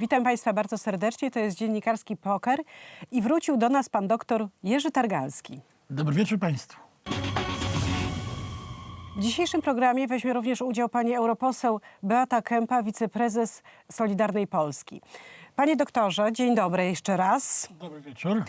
Witam Państwa bardzo serdecznie. To jest dziennikarski poker i wrócił do nas pan doktor Jerzy Targalski. Dobry wieczór Państwu. W dzisiejszym programie weźmie również udział pani europoseł Beata Kępa, wiceprezes Solidarnej Polski. Panie doktorze, dzień dobry jeszcze raz. Dobry wieczór.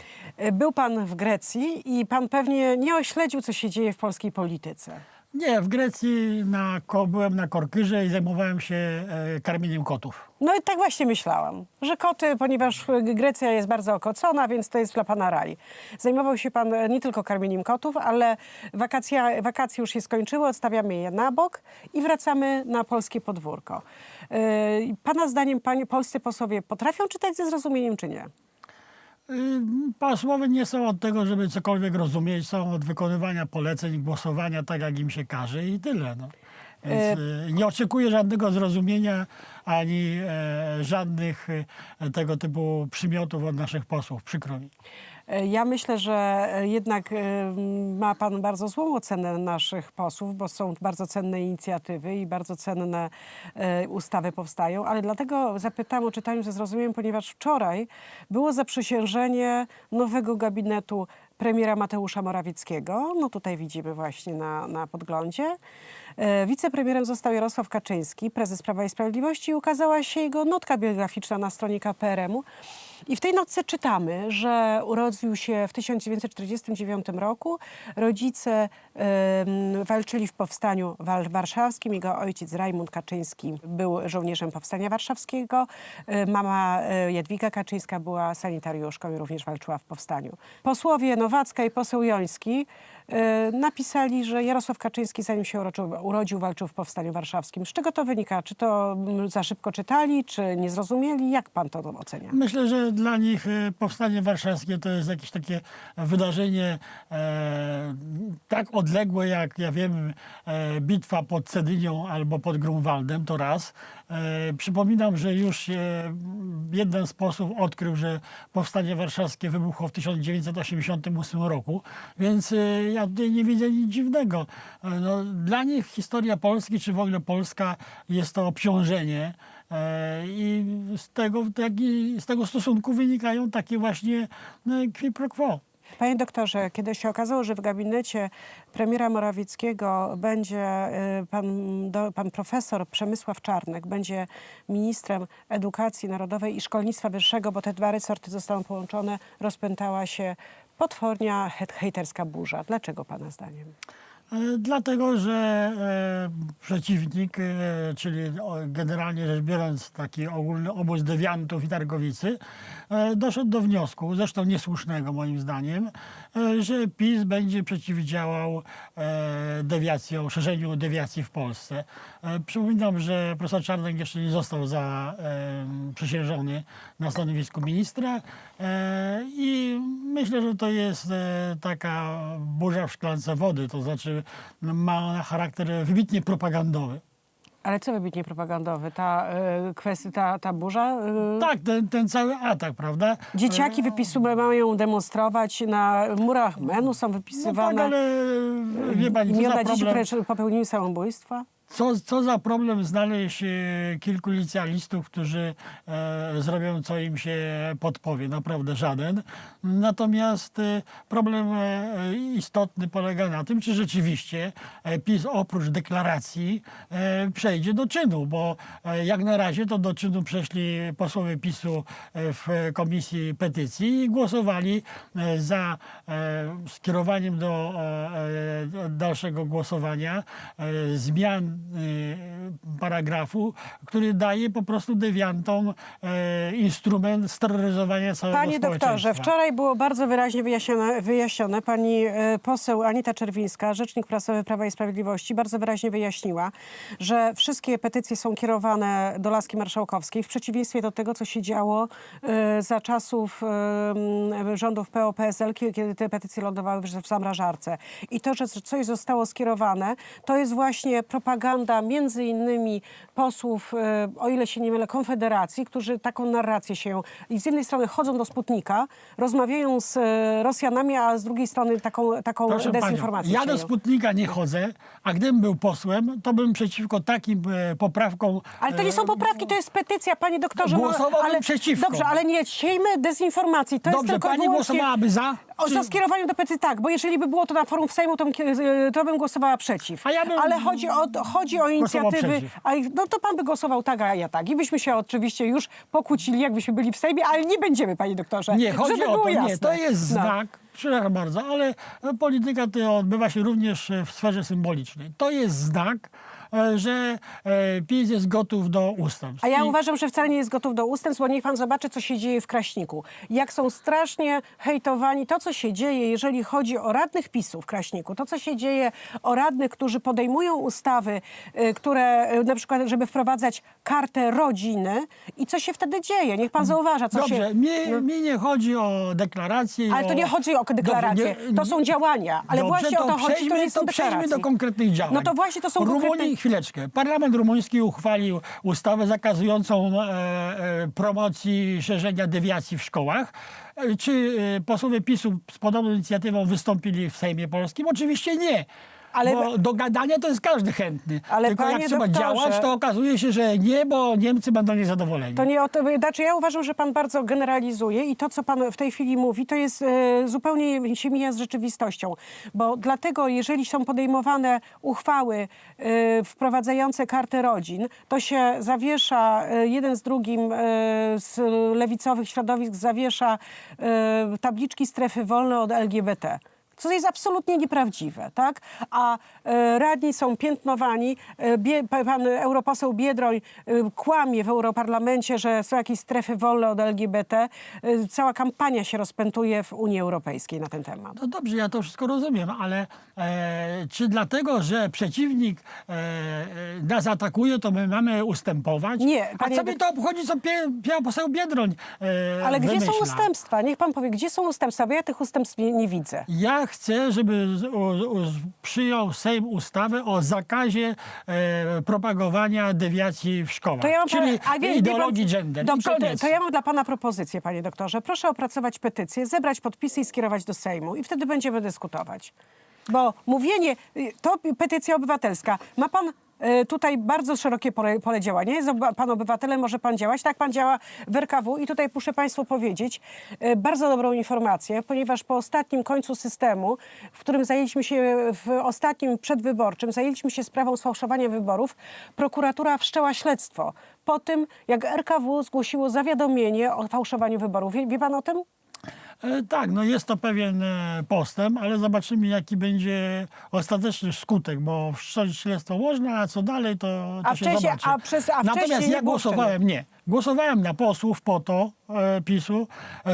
Był pan w Grecji i pan pewnie nie ośledził, co się dzieje w polskiej polityce. Nie, w Grecji na, byłem na Korkyrze i zajmowałem się e, karmieniem kotów. No i tak właśnie myślałam, że koty, ponieważ Grecja jest bardzo okocona, więc to jest dla pana raj. Zajmował się pan nie tylko karmieniem kotów, ale wakacja, wakacje już się skończyły, odstawiamy je na bok i wracamy na polskie podwórko. Yy, Pana zdaniem panie, polscy posłowie potrafią czytać ze zrozumieniem, czy nie? Y, Posłowie nie są od tego, żeby cokolwiek rozumieć, są od wykonywania poleceń, głosowania tak, jak im się każe i tyle. No. Więc, e, nie oczekuję żadnego zrozumienia ani e, żadnych e, tego typu przymiotów od naszych posłów. Przykro mi. E, Ja myślę, że e, jednak e, ma pan bardzo złą ocenę naszych posłów, bo są bardzo cenne inicjatywy i bardzo cenne ustawy powstają, ale dlatego zapytam o czytaniu ze zrozumieniem, ponieważ wczoraj było zaprzysiężenie nowego gabinetu premiera Mateusza Morawieckiego. No tutaj widzimy właśnie na, na podglądzie. Wicepremierem został Jarosław Kaczyński, prezes Prawa i Sprawiedliwości i ukazała się jego notka biograficzna na stronie KPRM-u. I w tej notce czytamy, że urodził się w 1949 roku. Rodzice walczyli w powstaniu warszawskim. Jego ojciec Rajmund Kaczyński był żołnierzem powstania warszawskiego. E, Mama e, Jadwiga Kaczyńska była sanitariuszką i również walczyła w powstaniu. Posłowie Nowacka i poseł Joński e, napisali, że Jarosław Kaczyński zanim się urodził, walczył w powstaniu warszawskim. Z czego to wynika? Czy to mm, za szybko czytali, czy nie zrozumieli? Jak pan to ocenia? Myślę, że dla nich powstanie warszawskie to jest jakieś takie wydarzenie e, tak odległe jak, ja wiem, e, bitwa pod Cedynią albo pod Grunwaldem, to raz. E, przypominam, że już jeden sposób odkrył, że powstanie warszawskie wybuchło w 1988 roku, więc e, ja tutaj nie widzę nic dziwnego. No, dla nich historia Polski, czy w ogóle Polska jest to obciążenie. I z tego, z tego stosunku wynikają takie właśnie e, qui pro quo. Panie doktorze, kiedy się okazało, że w gabinecie premiera Morawieckiego będzie y, pan, do, pan profesor Przemysław Czarnek, będzie ministrem edukacji narodowej i szkolnictwa wyższego, bo te dwa resorty zostaną połączone, rozpętała się potwornia hejterska burza. Dlaczego pana zdaniem? E, Dlatego, że e, przeciwnik, e, czyli generalnie rzecz biorąc taki ogólny obóz dewiantów i targowicy, doszedł do wniosku, zresztą niesłusznego moim zdaniem, że PiS będzie przeciwdziałał dewiacjom, szerzeniu dewiacji w Polsce. Przypominam, że profesor Czarnek jeszcze nie został zaprzysiężony na stanowisku ministra i myślę, że to jest taka burza w szklance wody, to znaczy ma ona charakter wybitnie propagandowy. Ale co wybitnie propagandowy? Ta y, kwestia, ta, ta burza? y, Tak, ten, ten cały atak, prawda? Dzieciaki wypisują, mają demonstrować, na murach menu są No tak, wypisywane ale wie pani, imiona dzieci, które popełniły samobójstwa. Co, co za problem znaleźć e, kilku licealistów, którzy e, zrobią, co im się podpowie. Naprawdę żaden. Natomiast e, problem e, istotny polega na tym, czy rzeczywiście e, PiS oprócz deklaracji e, przejdzie do czynu, bo e, jak na razie to do czynu przeszli posłowie PiSu e, w Komisji Petycji i głosowali e, za e, skierowaniem do e, e, dalszego głosowania e, zmian e, paragrafu, który daje po prostu dewiantom e, instrument steroryzowania całego Panie doktorze, wczoraj było bardzo wyraźnie wyjaśnione, wyjaśnione. Pani e, poseł Anita Czerwińska, rzecznik prasowy Prawa i Sprawiedliwości, bardzo wyraźnie wyjaśniła, że wszystkie petycje są kierowane do Laski Marszałkowskiej, w przeciwieństwie do tego, co się działo e, za czasów e, rządów PO-PSL, kie- kiedy te petycje lądowały w w zamrażarce. I to, że coś zostało skierowane, to jest właśnie propaganda między innymi posłów, e, o ile się nie mylę, Konfederacji, którzy taką narrację się i z jednej strony chodzą do Sputnika, rozmawiają z e, Rosjanami, a z drugiej strony taką, taką Proszę panią, dezinformację ja do. Sputnika nie chodzę, a gdybym był posłem, to bym przeciwko takim e, poprawkom... Ale to nie są poprawki, to jest petycja, panie doktorze. Głosowałbym ale, przeciwko. Dobrze, ale nie siejmy dezinformacji. To jest Dobrze, tylko i pani wyłącznie... głosowałaby za? O, za skierowaniem do petycji tak, bo jeżeli by było to na forum w Sejmu, to bym, to bym głosowała przeciw. A ja bym Ale chodzi o, chodzi o inicjatywy. przeciw. A, no to pan by głosował tak, a ja tak. I byśmy się oczywiście już pokłócili, jakbyśmy byli w Sejmie, ale nie będziemy, panie doktorze. Nie, chodzi żeby o było to, jasne. nie, to jest No. znak, przepraszam bardzo, ale e, polityka to odbywa się również e, w sferze symbolicznej. To jest znak, e, że PiS jest gotów do ustępstw. A ja I- uważam, że wcale nie jest gotów do ustępstw, bo niech pan zobaczy, co się dzieje w Kraśniku. Jak są strasznie hejtowani, to co się dzieje, jeżeli chodzi o radnych PiSu w Kraśniku, to co się dzieje o radnych, którzy podejmują ustawy, które na przykład, żeby wprowadzać kartę rodziny i co się wtedy dzieje. Niech pan zauważa, co Dobrze, się... mi, mi nie chodzi o deklaracje. Ale to o... nie chodzi o deklaracje, Dobrze, nie- to są działania. Ale Dobrze, właśnie o to chodzi, to przejdźmy, nie są to przejdźmy do konkretnych działań. No to właśnie to są Rumunii, konkretne... chwileczkę. Parlament rumuński uchwalił ustawę zakazującą e, e, promocji szerzenia dewiacji w szkołach. E, Czy e, posłowie PiSu z podobną inicjatywą wystąpili w Sejmie Polskim? Oczywiście nie. Ale- Bo do gadania to jest każdy chętny. Ale Tylko jak trzeba doktorze- działać, to okazuje się, że nie, bo Niemcy będą niezadowoleni. To nie o to, znaczy ja uważam, że pan bardzo generalizuje i to, co pan w tej chwili mówi, to jest e, zupełnie się mija z rzeczywistością. Bo dlatego, jeżeli są podejmowane uchwały e, wprowadzające kartę rodzin, to się zawiesza e, jeden z drugim z lewicowych środowisk zawiesza tabliczki strefy wolne od LGBT co jest absolutnie nieprawdziwe, tak? A e, radni są piętnowani. E, pan europoseł Biedroń e, kłamie w Europarlamencie, że są jakieś strefy wolne od LGBT. Cała kampania się rozpętuje w Unii Europejskiej na ten temat. No dobrze, ja to wszystko rozumiem, ale e, czy dlatego, że przeciwnik e, nas atakuje, to my mamy ustępować? Nie, A co mi to obchodzi, co pie, pie, poseł Biedroń e, Ale gdzie są wymyśla? ustępstwa? Niech pan powie, gdzie są ustępstwa, bo ja tych ustępstw nie, nie widzę. Ja chcę, żeby przyjął Sejm ustawę o zakazie e, propagowania dewiacji w szkołach, To ja mam czyli a wie- ideologii pan- gender. Dobrze, to, ja mam dla pana propozycję, panie doktorze. Proszę opracować petycję, zebrać podpisy i skierować do Sejmu i wtedy będziemy dyskutować. Bo mówienie, y, to petycja obywatelska. Ma pan tutaj bardzo szerokie pole, pole działania. Jest pan obywatelem, może pan działać. Tak pan działa w RKW i tutaj muszę państwu powiedzieć y, bardzo dobrą informację, ponieważ po ostatnim końcu systemu, w którym zajęliśmy się w ostatnim przedwyborczym, zajęliśmy się sprawą sfałszowania wyborów, prokuratura wszczęła śledztwo po tym, jak RKW zgłosiło zawiadomienie o fałszowaniu wyborów. Wie, wie pan o tym? E, Tak, no jest to pewien e, postęp, ale zobaczymy, jaki będzie ostateczny skutek, bo wszcząć śledztwo można, a co dalej, to, to A się wcześniej- zobaczy. a przez- a Natomiast ja głosowałem, nie. Głosowałem na posłów po to, e, PiSu,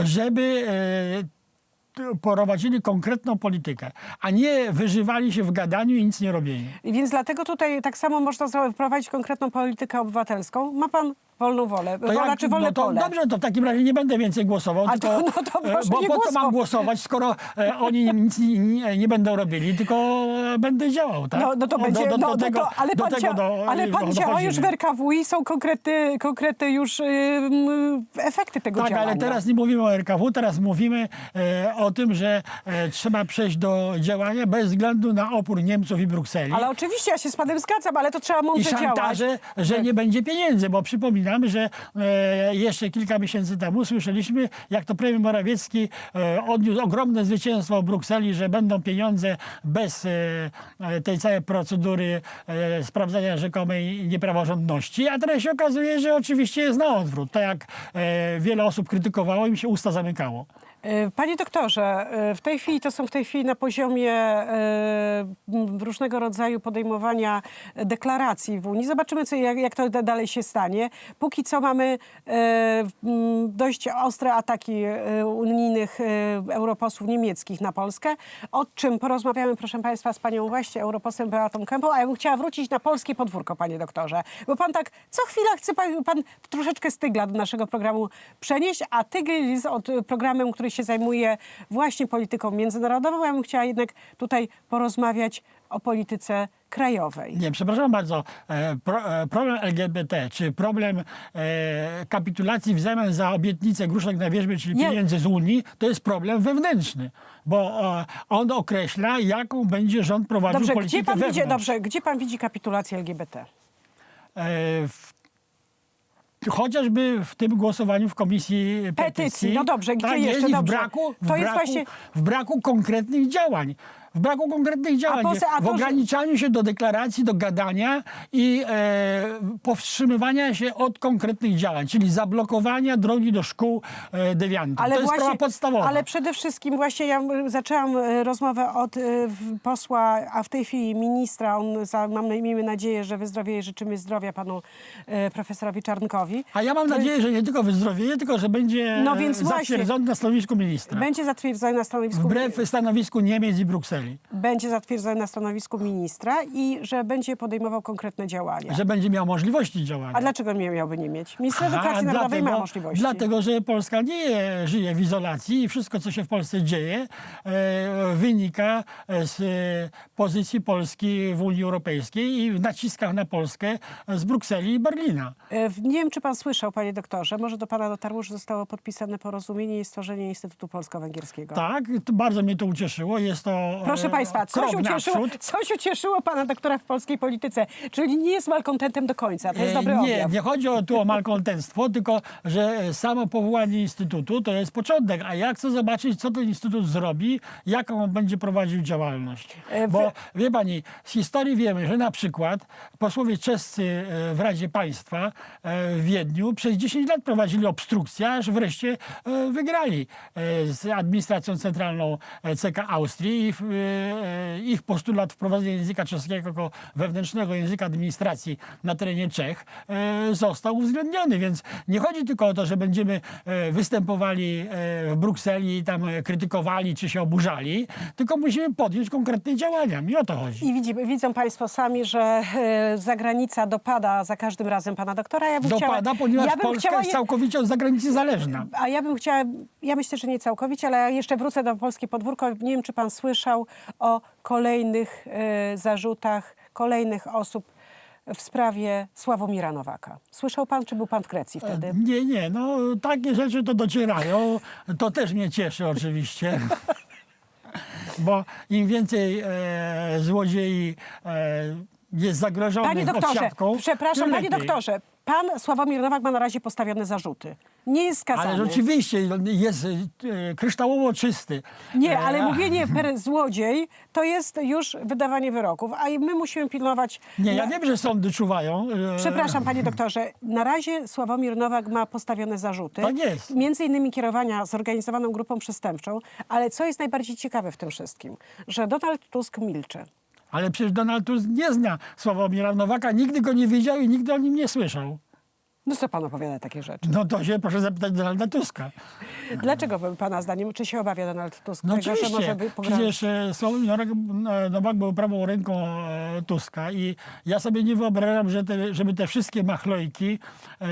żeby e, prowadzili konkretną politykę, a nie wyżywali się w gadaniu i nic nie robili. I Więc dlatego tutaj tak samo można wprowadzić konkretną politykę obywatelską. Ma pan wolną wolę, To wola jak- czy wolne no to pole. Dobrze, to w takim razie nie będę więcej głosował. A tylko, to- no to e, proszę bo nie po co mam głosować, skoro e, oni nic nie, nie, nie będą robili, tylko e, będę działał, tak? No, no to O, będzie, no, no tego, to, ale do pan, tego dzia, do, ale pan do- działa już w dochodzimy. RKW i są konkrety, konkrety już ym, efekty tego Tak, działania. ale teraz nie mówimy o RKW, teraz mówimy e, o tym, że e, trzeba przejść do działania bez względu na opór Niemców i Brukseli. Ale oczywiście ja się z panem zgadzam, ale to trzeba I mądrze działać. szantaże, że nie będzie pieniędzy, bo przypominamy, że e, jeszcze kilka miesięcy temu słyszeliśmy, jak to premier Morawiecki e, odniósł ogromne zwycięstwo w Brukseli, że będą pieniądze bez e, tej całej procedury sprawdzania rzekomej niepraworządności, a teraz się okazuje, że oczywiście jest na odwrót. Tak jak wiele osób krytykowało, im się usta zamykało. E, Panie doktorze, e, w tej chwili to są w tej chwili na poziomie e, różnego rodzaju podejmowania deklaracji w Unii. Zobaczymy, co, jak, jak to da- dalej się stanie. Póki co mamy dość ostre ataki unijnych europosłów niemieckich na Polskę, o czym porozmawiamy, proszę Państwa, z panią właśnie europosłem Beatą Kępą, a ja bym chciała wrócić na polskie podwórko, panie doktorze. Bo pan tak co chwila chce pan, pan troszeczkę stygla do naszego programu przenieść, a tygiel jest od programem, który się zajmuje właśnie polityką międzynarodową. Ja bym chciała jednak tutaj porozmawiać o polityce krajowej. Nie, przepraszam bardzo. E, e, problem LGBT, czy problem e, kapitulacji w zamian za obietnicę gruszek na wierzbie, czyli Nie. pieniędzy z Unii, to jest problem wewnętrzny, bo on określa, jaką będzie rząd prowadził Dobrze, politykę gdzie pan, widzi, dobrze, gdzie pan widzi kapitulację LGBT? W, chociażby w tym głosowaniu w komisji petycji. Petycji, no dobrze, gdzie tak jeszcze? I w Dobrze. braku, w, braku, właśnie- w braku konkretnych działań. W braku konkretnych działań, poza- w ograniczaniu się do deklaracji, do gadania i e, powstrzymywania się od konkretnych działań, czyli zablokowania drogi do szkół e, dewiantów. to jest sprawa podstawowa. Ale przede wszystkim właśnie ja zaczęłam y, rozmowę od w- posła, a w tej chwili ministra. On, za, mam, miejmy nadzieję, że wyzdrowieje. Życzymy zdrowia panu y, profesorowi Czarnkowi. A ja mam To nadzieję, że nie tylko wyzdrowieje, tylko że będzie No e, więc właśnie. zatwierdzony na stanowisku ministra. Będzie zatwierdzony na stanowisku Wbrew stanowisku Niemiec i Brukseli. Będzie zatwierdzony na stanowisku ministra i że będzie podejmował konkretne działania. Że będzie miał możliwości działania. A dlaczego nie miałby nie mieć? Minister Edukacji Narodowej ma możliwości. Dlatego, że Polska nie żyje w izolacji i wszystko, co się w Polsce dzieje, e, wynika z e, pozycji Polski w Unii Europejskiej i w naciskach na Polskę z Brukseli i Berlina. E, Nie wiem, czy pan słyszał, panie doktorze, może do pana dotarło, że zostało podpisane porozumienie i stworzenie Instytutu Polsko-Węgierskiego. Tak, bardzo mnie to ucieszyło. Jest to Proszę e, Państwa, coś ucieszyło, coś ucieszyło pana doktora w polskiej polityce, czyli nie jest malkontentem do końca. To jest E, dobry Nie, objaw. nie chodzi o, tu o malkontentstwo, tylko że samo powołanie instytutu to jest początek, a ja chcę zobaczyć, co ten instytut zrobi, jaką on będzie prowadził działalność. E, Bo wie pani, z historii wiemy, że na przykład posłowie czescy w Radzie Państwa w Wiedniu przez 10 lat prowadzili obstrukcję, aż wreszcie wygrali z administracją centralną CK Austrii i ich postulat wprowadzenia języka czeskiego jako wewnętrznego języka administracji na terenie Czech e, został uwzględniony, więc nie chodzi tylko o to, że będziemy e, występowali e, w Brukseli i tam e, krytykowali czy się oburzali, tylko musimy podjąć konkretne działania. Mi o to chodzi. I widzi, widzą Państwo sami, że e, zagranica dopada za każdym razem pana doktora. Ja bym Dopada, chciała, ponieważ ja Polska chciała jest je- całkowicie od zagranicy zależna. A ja bym chciała, ja myślę, że nie całkowicie, ale jeszcze wrócę do polskie podwórko. Nie wiem, czy pan słyszał o kolejnych e, zarzutach, kolejnych osób w sprawie Sławomira Nowaka. Słyszał pan, czy był pan w Grecji wtedy? Nie, nie, no takie rzeczy to docierają. To też mnie cieszy oczywiście. Bo im więcej e, złodziei e, jest zagrożonych Panie doktorze, odsiadką, przepraszam, panie doktorze, pan Sławomir Nowak ma na razie postawione zarzuty. Nie jest skazany. Ale rzeczywiście jest e, kryształowo czysty. Nie, E, ale mówienie per złodziej to jest już wydawanie wyroków, a i my musimy pilnować. Nie, ja wiem, że sądy czuwają. e, Przepraszam, panie doktorze. Na razie Sławomir Nowak ma postawione zarzuty. Tak jest. Między innymi kierowania zorganizowaną grupą przestępczą, ale co jest najbardziej ciekawe w tym wszystkim, że Donald Tusk milczy. Ale przecież Donald Tusk nie zna Sławomira Nowaka, nigdy go nie widział i nigdy o nim nie słyszał. No co pan opowiada takie rzeczy? No to się proszę zapytać Donalda Tuska. Dlaczego pana zdaniem, czy się obawia Donald Tusk No tego, że oczywiście, może by pograć? przecież e, Sławomir Nowak- Nowak był prawą ręką e, Tuska i ja sobie nie wyobrażam, że te, żeby te wszystkie machlojki e,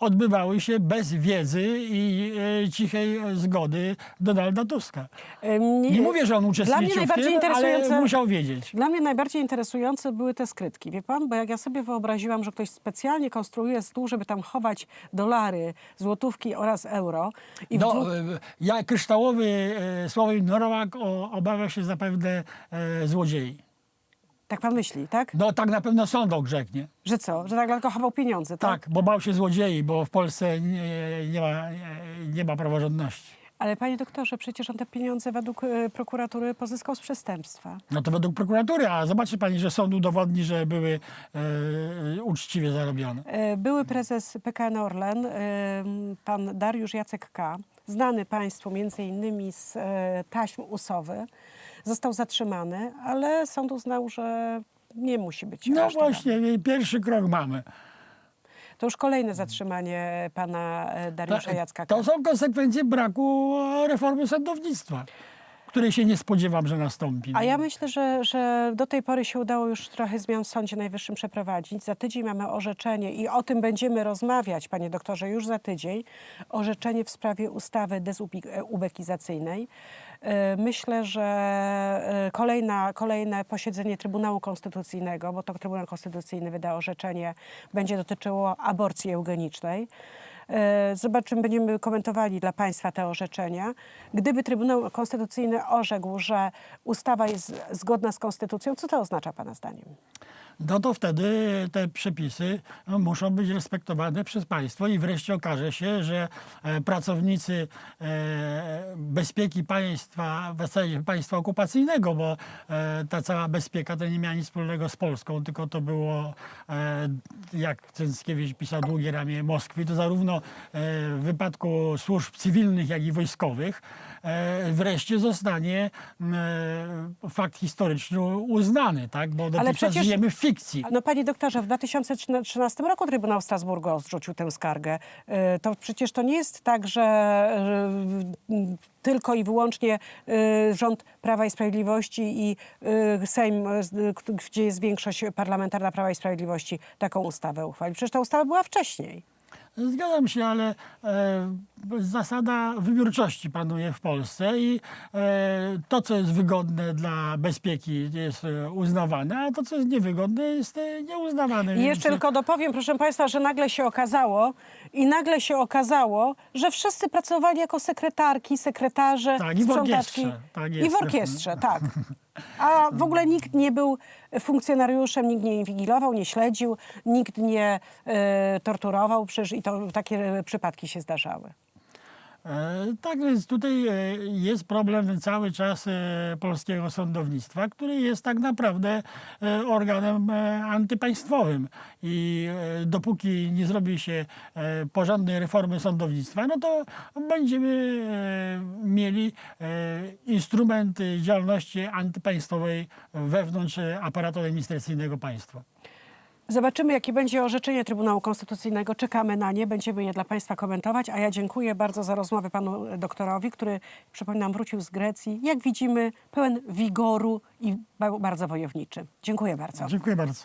odbywały się bez wiedzy i e, cichej zgody Donalda Tuska. Ym, Nie mówię, że on uczestniczył w tym, ale musiał wiedzieć. Dla mnie najbardziej interesujące były te skrytki, wie pan? Bo jak ja sobie wyobraziłam, że ktoś specjalnie konstruuje stół, żeby tam chować dolary, złotówki oraz euro. I No, dwóch... e, ja kryształowy e, Sławomir Nowak o, obawia się zapewne e, złodziei. Tak pan myśli, tak? No tak na pewno sąd ogrzeknie. Że co? Że tak tylko chował pieniądze, tak? Tak, bo bał się złodziei, bo w Polsce nie, nie, ma, nie ma praworządności. Ale panie doktorze, przecież on te pieniądze według e, prokuratury pozyskał z przestępstwa. No to według prokuratury, a zobaczy pani, że sąd udowodni, że były e, uczciwie zarobione. E, Były prezes PKN Orlen, pan Dariusz Jacek K., znany państwu między innymi z taśm usowy, został zatrzymany, ale sąd uznał, że nie musi być No aresztowany. właśnie, pierwszy krok mamy. To już kolejne zatrzymanie pana e, Dariusza Jacka. To są konsekwencje braku e, reformy sądownictwa, której się nie spodziewam, że nastąpi. A ja myślę, że, że do tej pory się udało już trochę zmian w Sądzie Najwyższym przeprowadzić. Za tydzień mamy orzeczenie i o tym będziemy rozmawiać, panie doktorze, już za tydzień. Orzeczenie w sprawie ustawy dezubekizacyjnej. E, Myślę, że e, kolejna, kolejne posiedzenie Trybunału Konstytucyjnego, bo to Trybunał Konstytucyjny wyda orzeczenie, będzie dotyczyło aborcji eugenicznej. E, Zobaczymy, będziemy komentowali dla Państwa te orzeczenia. Gdyby Trybunał Konstytucyjny orzekł, że ustawa jest zgodna z Konstytucją, co to oznacza Pana zdaniem? No to wtedy te przepisy no, muszą być respektowane przez państwo i wreszcie okaże się, że e, pracownicy e, bezpieki państwa, w zasadzie państwa okupacyjnego, bo e, ta cała bezpieka to nie miała nic wspólnego z Polską, tylko to było, jak Cęckiewicz pisał, długie ramię Moskwy, to zarówno w wypadku służb cywilnych, jak i wojskowych, wreszcie zostanie fakt historyczny uznany, tak? bo dotychczas przecież- żyjemy w No panie doktorze, w 2013 roku Trybunał Strasburga odrzucił tę skargę. Y, To przecież to nie jest tak, że y, tylko i wyłącznie y, rząd Prawa i Sprawiedliwości i Sejm, gdzie jest większość parlamentarna Prawa i Sprawiedliwości, taką ustawę uchwalił. Przecież ta ustawa była wcześniej. Zgadzam się, ale e, zasada wybiórczości panuje w Polsce i e, to, co jest wygodne dla bezpieki jest e, uznawane, a to, co jest niewygodne jest e, nieuznawane. I jeszcze tylko dopowiem, proszę Państwa, że nagle się okazało i nagle się okazało, że wszyscy pracowali jako sekretarki, sekretarze, Tak, i w orkiestrze, tak I w orkiestrze, tak. A w ogóle nikt nie był funkcjonariuszem, nikt nie inwigilował, nie śledził, nikt nie e, torturował, przecież i to takie e, przypadki się zdarzały. E, Tak więc tutaj e, jest problem cały czas e, polskiego sądownictwa, który jest tak naprawdę organem antypaństwowym. I dopóki nie zrobi się porządnej reformy sądownictwa, no to będziemy mieli instrumenty działalności antypaństwowej wewnątrz aparatu administracyjnego państwa. Zobaczymy, jakie będzie orzeczenie Trybunału Konstytucyjnego. Czekamy na nie, będziemy je dla Państwa komentować. A ja dziękuję bardzo za rozmowę panu doktorowi, który, przypominam, wrócił z Grecji. Jak widzimy, pełen wigoru i ba- bardzo wojowniczy. Dziękuję bardzo. Dziękuję bardzo.